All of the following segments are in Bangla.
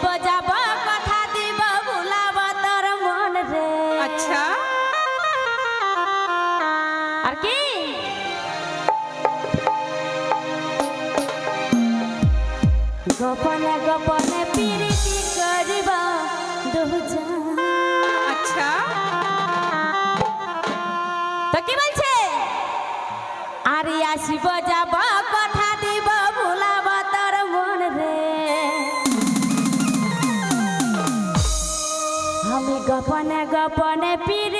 দিব যাব কথা দিব ভুলাব তোর মন রে আচ্ছা আর কি গোপনে গোপনে পিরিতি করিব আচ্ছা তো কি বলছে আর আসিব গোপনে গোপনে পিড়ি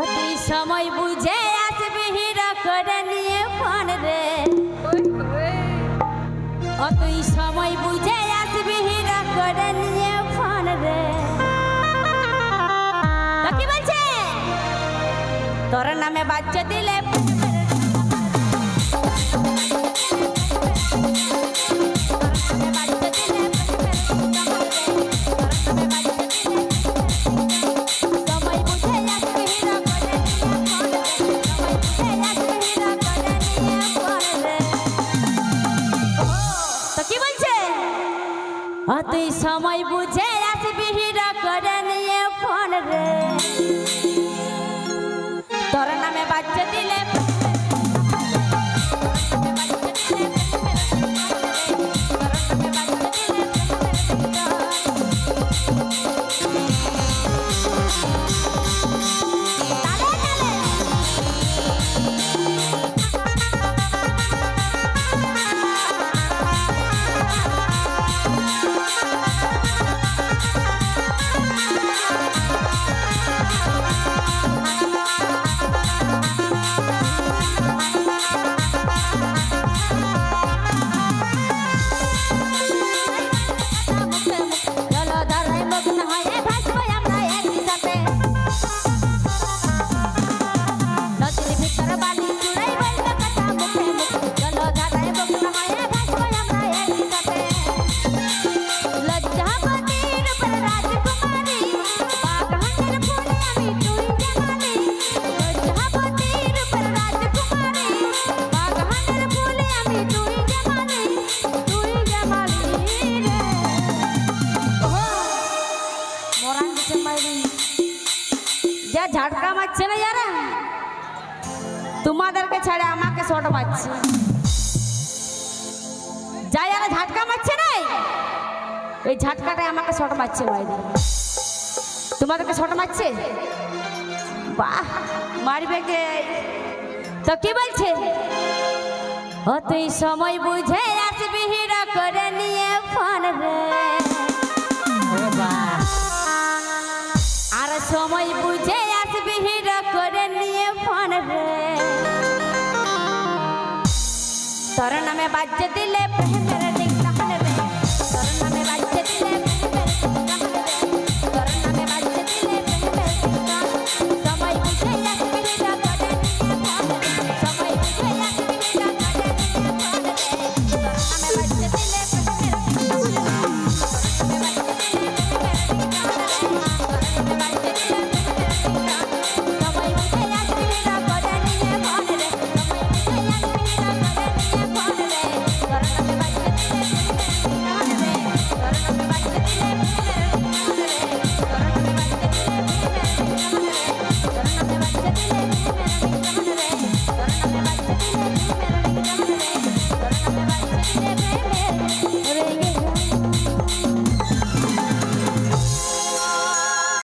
অতি সময় বুঝে আসবে হিরা নিয়ে ফোন রে। অতই সময় বুঝে আসবে হিরা নিয়ে ফোন রে। কি বলছে? তোর নামে বাচ্চা দিলে অতই সময় বুঝে আসবি হিরা করে নিয়ে ফোন রে। তোমাদেরকে ছাড়া আমাকে শট মারছে যাই আর ঝাটকা মারছে নাই ওই ঝাটকাটাই আমাকে শট মারছে বাইরে তোমাদেরকে শট মারছে বাহ মারবে কে? তো কি বলছে? ও তুই সময় বুঝে আসবি করে নিয়ে ফোন রে। আর সময় বুঝে রে তোর নামে বাজ্যে দিলে প্রেম